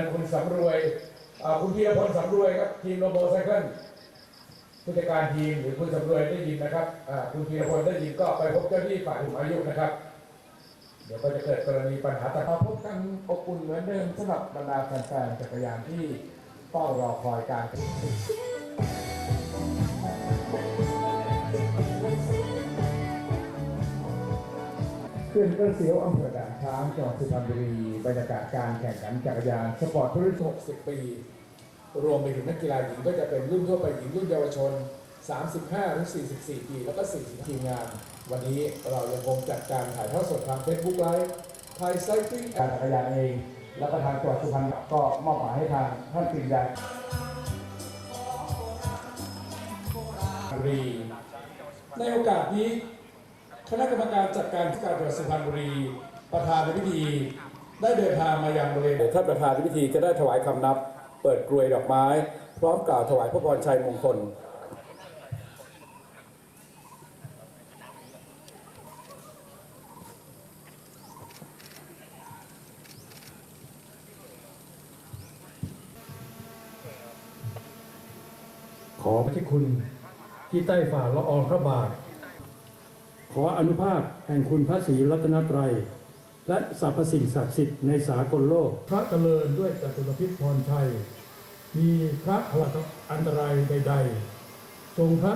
นั้นคุณสำรวยคุณพีรพลสำรวยครับทีมโรโบไซเคิลผู้จัดการทีมหรือคุณสำรวยได้ยินนะครับคุณพีรพลได้ยินก็ไปพบเจ้าหน้าที่ฝ่ายผู้อายุนะครับ เดี๋ยวก็จะเกิดกรณีปัญหาแต่มาพบกันอบอุ่นเหมือนเดิมสำหรับบรรดาแฟนๆจักรยานที่เฝ้ารอคอยการขึ้นกระเสียวอำเภอด่ ร้างจังหวัดสุพรรณบุรีบรรยากาศการแข่งขันจักรยานสปอร์ตรุ่น60 ปี รวมไปถึงนักกีฬาหญิงก็จะเป็นรุ่นทั่วไปหญิงรุ่นเยาวชน 35ถึง44 ปี แล้วก็ 40 ทีมงาน วันนี้เรายังคงจัดการถ่ายทอดสดทาง Facebook Live ไทยไซคลิงการจักรยานเอง แล้วก็ทางจังหวัดสุพรรณก็มอบหมายให้ทางท่านปริญญาบุรีในโอกาสนี้คณะกรรมการจัดการการจังหวัดสุพรรณบุรี ประธานในพิธีได้เดินทางมายังบริเวณท่านประธานในพิธีจะได้ถวายคำนับ เปิดกรวยดอกไม้ พร้อมกล่าวถวายพระพรชัยมงคลขอพระคุณที่ใต้ฝ่าละอองพระบาท ขออนุภาพแห่งคุณพระศรีรัตนตรัย และสรรพสิ่งศักดิ์สิทธิ์ในสากลโลก พระเจริญด้วยจตุรพิษพรชัย มีพระพลังอันตรายใด ๆ ทรงพระ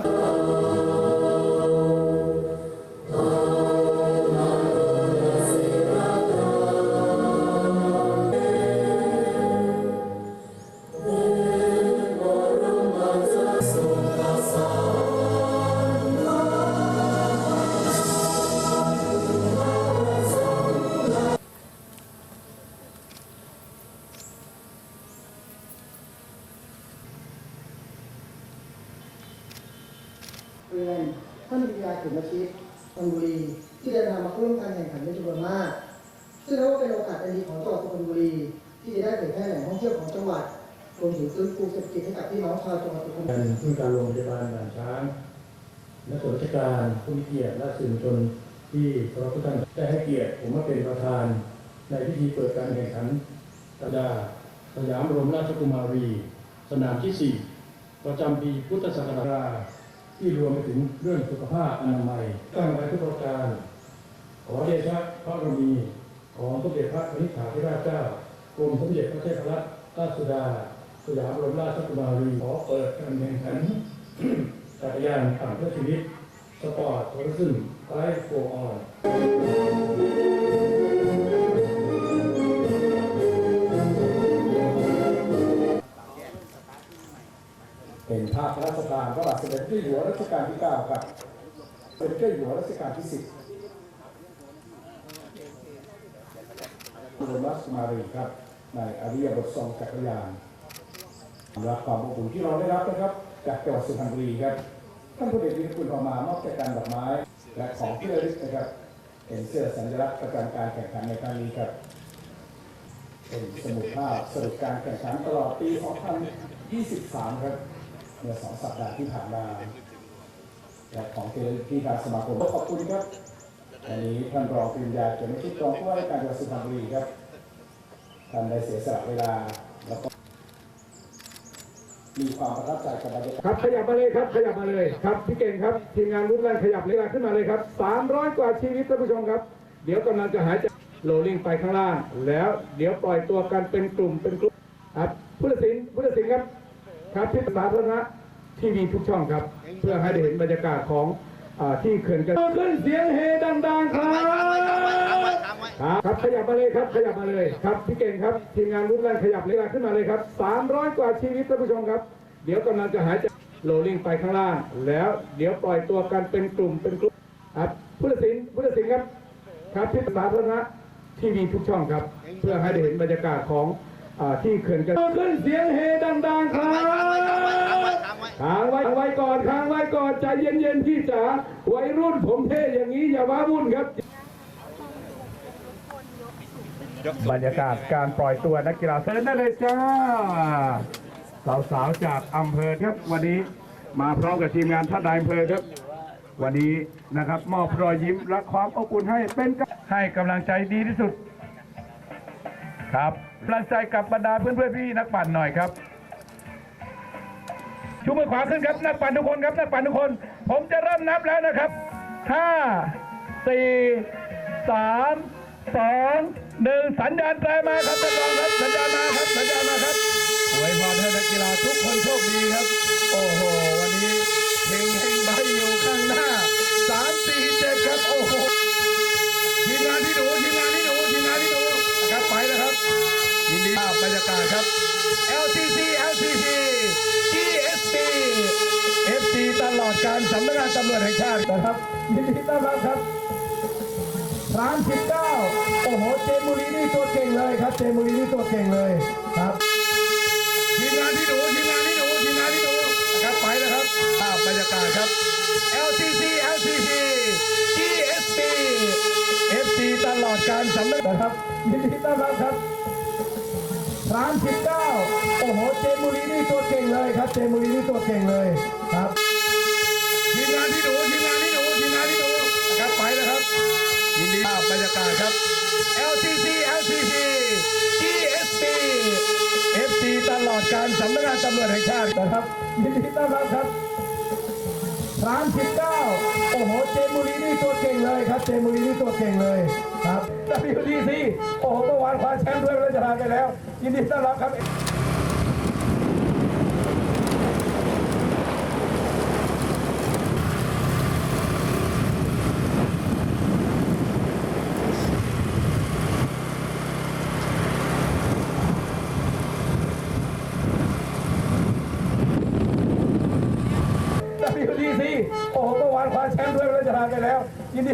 ตะดาสยามรมราชกุมารี สนามที่ 4 ประจำปีพุทธศักราชที่รวมไปถึงเรื่องสุขภาพอนามัยตั้งไว้ทุกประการ ขอเดชะพระบรมีของสมเด็จพระนิธิาธิราชเจ้ากรมสมเด็จพระเทพรัตนราชสุดาสยามรมราชกุมารีขอเปิดการแข่งขันจักรยานปั่นเพื่อชีวิต สปอร์ตทัวริซึมไลฟ์โฟออน เป็นภาพพระราชทานพระบาทสมเด็จพระหัวรัชกาลที่ 9 ครับเป็นเจ้าหัวรัชกาลที่ 10บรมราชมารีครับในอริยบททรงจักรยานรับความอบอุ่นที่เราได้รับนะครับ จากจังหวัดสุพรรณบุรีครับท่านผู้เด็กวิคุณพอมามอบแจกันดอกไม้ และของที่ระลึกนะครับเป็นเสื้อสัญลักษณ์ประจำการแข่งขันในครั้งนี้ครับ เป็นสมุดภาพสรุปการแข่งขันตลอดปี 2023 ครับ มื่อสองสัปดาห์ที่ผ่านมาและของเทเลที่ทางสมาคมขอบคุณครับวันนี้ท่านรองปริญญาเกียรติชิตรองผู้ว่าราชการจังหวัดสุพรรณบุรีครับท่านได้เสียสละเวลาแล้วก็มีความประทับใจกับบรรยากาศครับขยับมาเลยครับขยับมาเลยครับพี่เก่งครับทีมงานรุ่นแรกขยับเลยขึ้นมาเลยครับ 300 กว่าชีวิตท่านผู้ชมครับ เดี๋ยวกำลังจะหายใจโรลลิ่งไปข้างล่าง แล้วเดี๋ยวปล่อยตัวกันเป็นกลุ่มเป็นกลุ่มครับผู้ตัดสินผู้ตัดสินครับ ครับที่สาธารณะทีวีทุกช่องครับ เพื่อให้ได้เห็นบรรยากาศของอาที่เขื่อนกันขึ้นเสียงเฮดังๆครับครับครับขยับมาเลยครับขยับมาเลยครับพี่เก่งครับทีมงานรุ่นแรกขยับเลยขึ้นมาเลยครับ 300 กว่าชีวิตท่านผู้ชมครับ เดี๋ยวกำลังจะหายใจโรลลิ่งไปข้างล่าง แล้วเดี๋ยวปล่อยตัวกันเป็นกลุ่มเป็นกลุ่มครับผู้ตัดสินผู้ตัดสินครับ ครับที่สาธารณะทีวีทุกช่องครับ เพื่อให้ได้เห็นบรรยากาศของอา ที่เขื่อนกันขึ้นเสียงเฮดังๆครับค้างไว้ค้างไว้ก่อนค้างไว้ก่อนใจเย็นๆพี่จ๋าวัยรุ่นผมเท่อย่างนี้อย่าว้าวุ่นครับบรรยากาศการปล่อยตัวนักกีฬาเชิญได้เลยจ้า สาวๆจากอำเภอครับวันนี้มาพร้อมกับทีมงานท่านนายอำเภอครับ วันนี้นะครับมอบรอยยิ้มและความอบอุ่นให้เป็นให้กำลังใจดีที่สุด ครับ พลังใจกับบรรดาเพื่อนๆพี่นักปั่นหน่อยครับชูมือขวาขึ้นครับนักปั่นทุกคนครับนักปั่นทุกคน ผมจะเริ่มนับแล้วนะครับห้าสี่สามสองหนึ่งสัญญาณแตรมาครับท่านรองครับสัญญาณมาครับสัญญาณมาครับอวยพรให้นักกีฬาทุกคนโชคดีครับ โอ้โห LCC LCC GSP FC ตลอดการสำนักงานตำรวจแห่งชาตินะครับยินดีต้อนรับครับ39โอ้โห เจมบุรีนี่ตัวเก่งเลยครับ เจมบุรีนี่ตัวเก่งเลยครับทีมงานที่หนูทีมงานที่หนูทีมงานที่หนูนะครับไปแล้วครับ ภาพบรรยากาศครับ LCC LCC GSP FC ตลอดการสำนักนะครับยินดีต้อนรับครับ 39 โอ้โห เจมบุรีนี่ตัวเก่งเลยครับ เจมบุรีนี่ตัวเก่งเลยครับ ทีมงานที่หนูทีมงานที่หนูทีมงานที่หนูนะครับไปแล้วครับยินดีภาพบรรยากาศครับ LCC LCC GSP FC ตลอดการสำนักงานตำรวจแห่งชาตินะครับยินดีต้อนรับครับ39 โอ้โห เจมบุรีนี่ตัวเก่งเลยครับ เจมบุรีนี่ตัวเก่งเลยครับ WDC โอ้โหเมื่อวานคว้าแชมป์ด้วยราชทานไปแล้ว ยินดีต้อนรับครับ WDC โอ้โหเมื่อวานคว้าแชมป์ด้วยราชทานไป แล้วยิ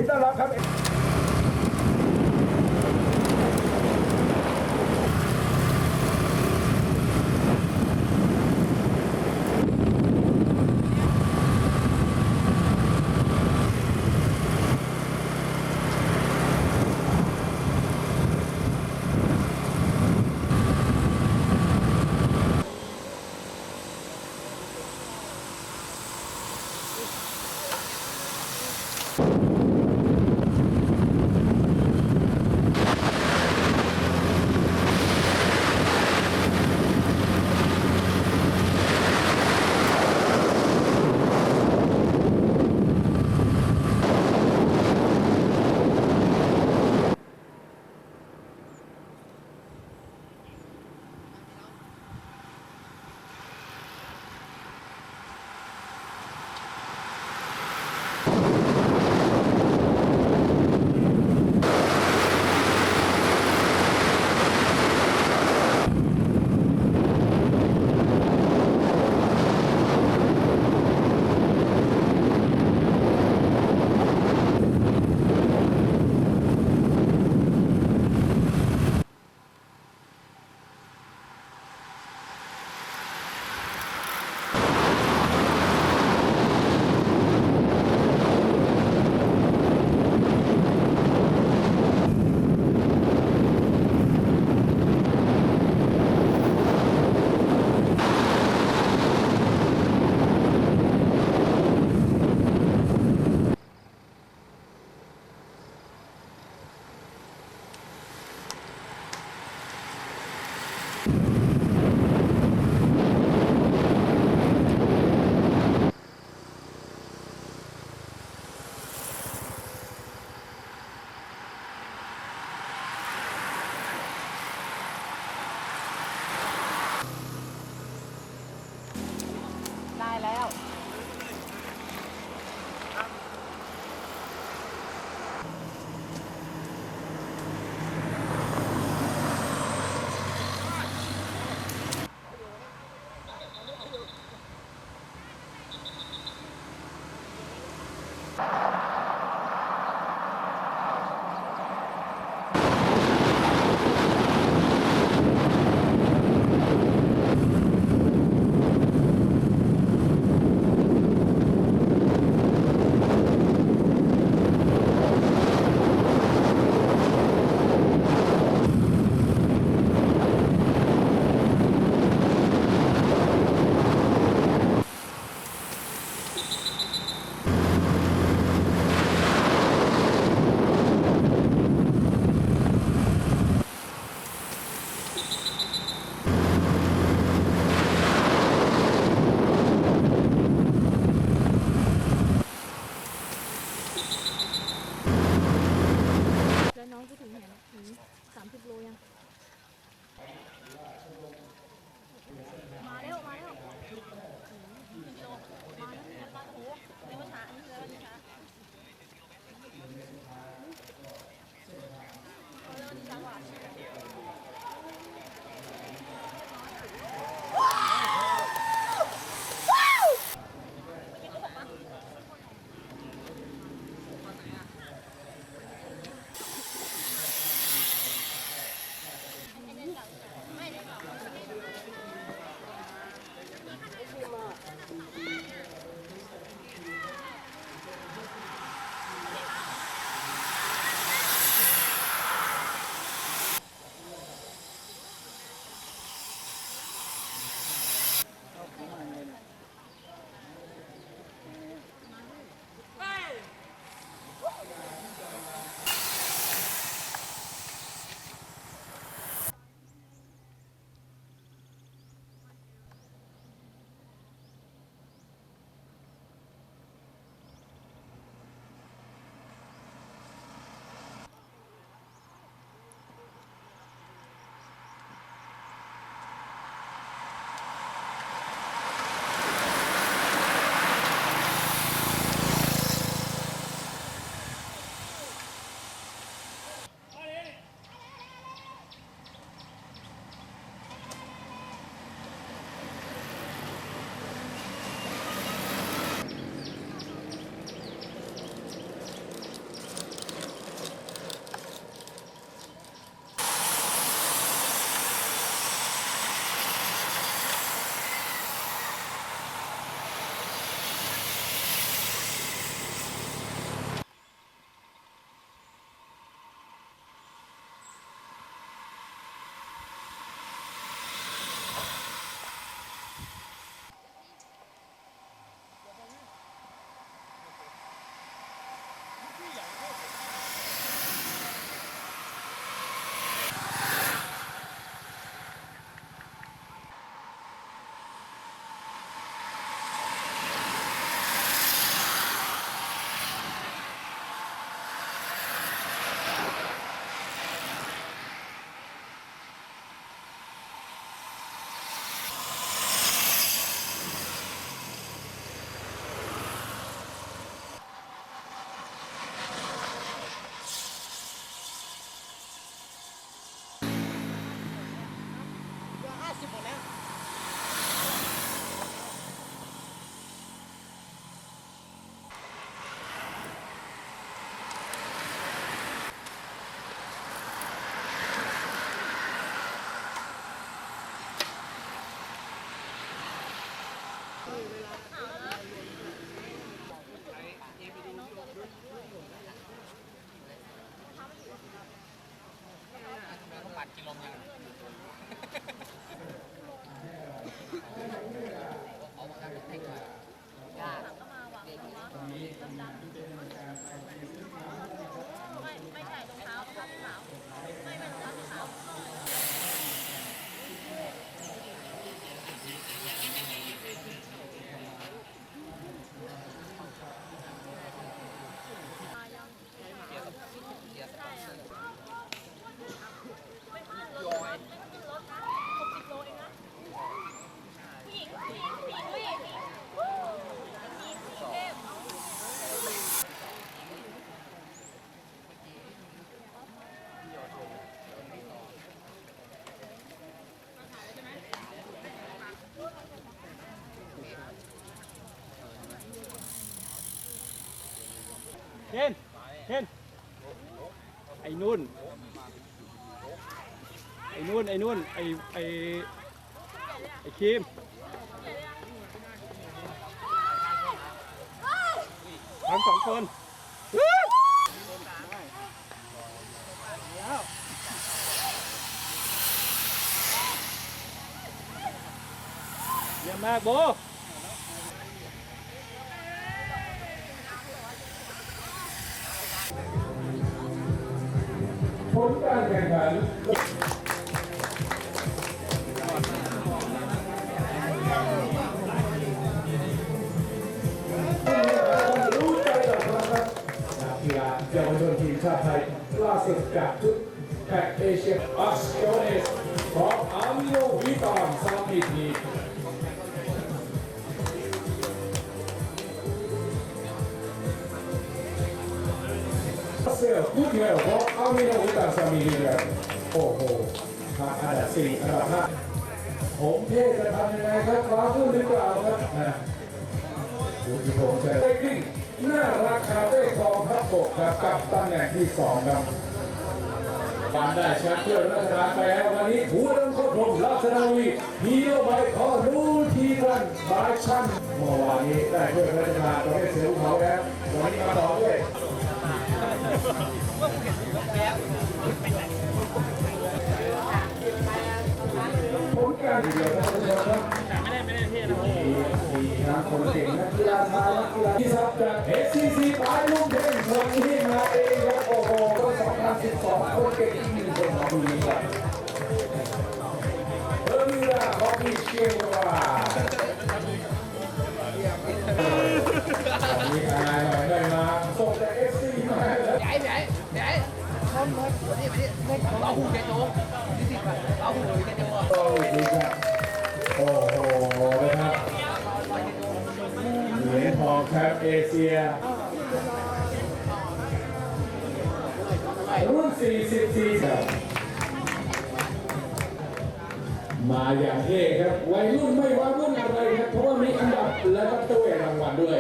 กิโลเมตร นุ่น ไอ้นุ่น ไอ้นุ่น ไอ้ไอ้ไอ้คิมทั้งสองคนเยี่ยมมากโบ ข่งขันรู้ใจกับเราครับนักกีฬาเยาวชนทีมชาติไทยล่าสุดจากทุ มาอันดับสี่อันดับห้าผมเทศจะทำยังไงครับฟ้าขึ้นหรือเปล่าครับนะดูที่ผมจะได้ขึ้นน่ารักคาเฟ่กองทัพบกครับกับตำแหน่งที่สองครับการได้แชมป์เพื่อรัฐบาไปแล้ววันนี้ผู้ดำรงพรมลักษณวีฮีโร่ใบขอรู้ทีกันบายชั่นเมื่อวานนี้ได้เพื่อรัฐบาลประเภทเสือเขาแล้ววันนี้มาต่อด้วย การเดียวท่านผู้ชมครับไม่ได้ไม่ได้เท่นะมีทั้งคนเก่งนักกีฬาชายนักกีฬาที่ซับจาก SCC ปลายลูกเด้งวันนี้มาเองครับโอ้โหก็2012คนเก่งอีกหนึ่งคนของผู้หญิงครับเออมีลาของพี่เชียงรายวันนี้อายหน่อยได้มาส่งจาก SCC มาแล้ว nhảy nhảy nhảy không thôi đi đi đi bảo hộ cái chỗ đi đi mà โอ้โอ้โหนะครับเหรียญทองแชมป์เอเชียรุ่น44ครับมาอย่างเท่ครับ วัยรุ่นไม่ว่ารุ่นอะไรครับ เพราะว่ามีอันดับและก็ตัวรางวัลด้วย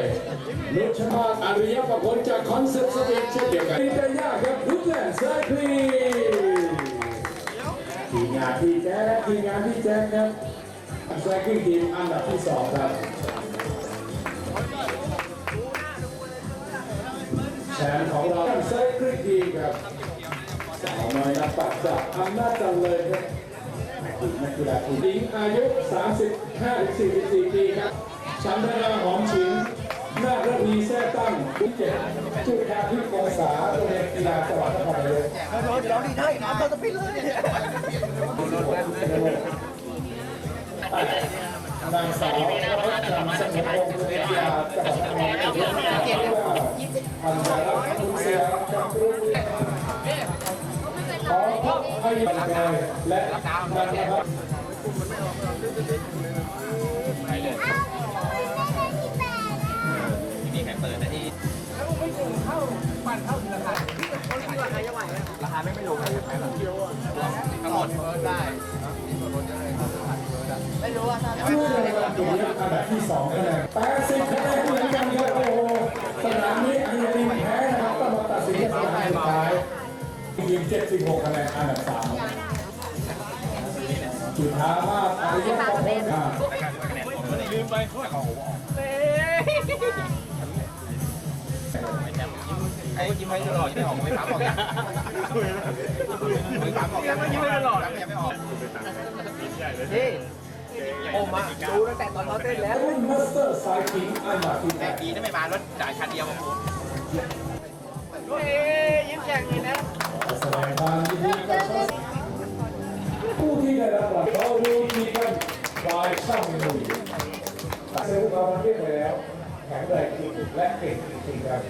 นุชมาศอริยประคนจากคอนเซ็ปต์สเตจเช่นเดียวกันดีใจยากครับรุดแลนด์ไซคลีที งานที่แจ๊คทีมงานที่แจ๊คครับไซคลิงทีมอันดับที่สองครับแชมป์ของเราไซคลิงทีมครับสาวน้อยนักปักจากอำนาจเจริญครับนักกีฬาผู้หญิงอายุ 35-44 ปีครับชันธนาหอมฉิงนาคระพีแท้ตั้งที่เจ็ดจุฬาทิพย์กษาโรงเรียนกีฬาจังหวัดนครนายก rồi rồi đi thôi làm tôi tôi biết luôn นางสาวรัชจันทร์สมุทรวงศ์โรงเรียนกีฬาจังหวัดนครนายกพันธารักษ์คุณเสียจำรุ่งขอพบให้บันเทิงและนันนะค รับชื่อในวันนี้อันดับที่สองคะแนน80คะแนนเหมือนกันครับโอ้โหสนามนี้อันนี้แพ้นะครับต้องมาตัดสินกันสุดท้ายทีม76คะแนนอันดับสามจุธามาศอริยประพงศ์ครับไอ้ยิ้มให้ตลอดไม่ออกไม่ปั๊มออกไม่ปั๊มออกไม่ยิ้มให้ตลอดยังไม่ออกเฮ้ đi ôm mà chú nó tẹt toàn nó tên lé รุ่นมาสเตอร์ไซคิงอันดับที่แปแต่ดกีถ้าไม่มารถจ่ายคันเดียวมาพูดยิ้มแฉ่งนี่นะ แสดงความยินดีกับผู้ที่ได้รับรางวัลเขาดูทีกันบายช่างมือเซลล์ความเรียกไปแล้วแข็งแรงจริงและเก่งจริงครับ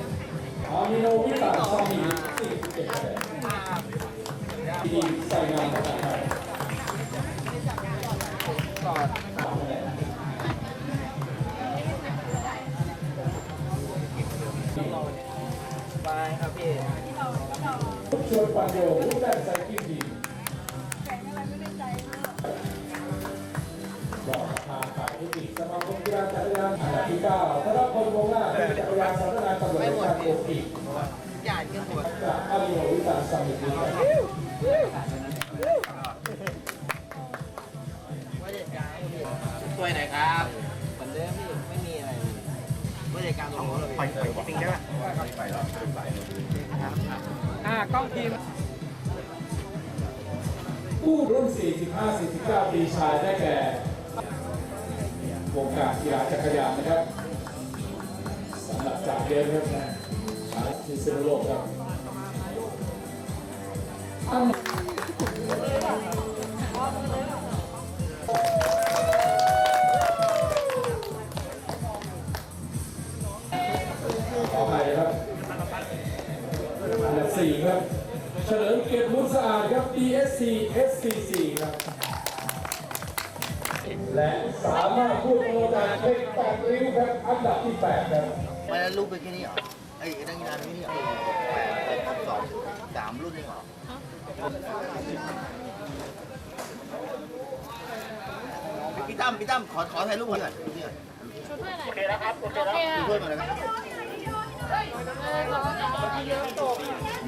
อามิโนวิตาซามี47คะแนน ชวนปัญโยผู้แรกไซคิงทีมบอกทางฝ่ายเทคนิสมาคมกีฬาจักรยานอันดับที่9ธนพลวงศ์หน้าจักรยานสำนักงานตำรวจแห่งชาติโกกีใหญ่เกินหมดจากอาริโอวิตาสมิทครับช่วยหน่อยครับเหมือนเดิมพี่ไม่มีอะไรไม่ได้การของเราไปไปปิ้งได้ป่ะ อ่ากล้องทีมผู้รุ่น 45-49 ปีชายได้แก่วงการกีฬาจักรยานนะครับสำหรับจากเดิมครับนะชายที่สุโลกครับ สะอาดครับ DSC SCC ครับและสามารถพูดโอกาสเล็กแปดริ้วครับอันดับที่แปดครับไม่แล้วลูกเป็นแค่นี้เหรอไอ้ยนักกีฬาเป็นแค่นี้เหรอแปดเจ็ดสองสามรุ่นนี่เหรอพี่ตั้มพี่ตั้มขอขอถ่ายรูปหน่อยนี่หน่อยโอเคแล้วครับโอเคแล้วช่วยหน่อยนะครับ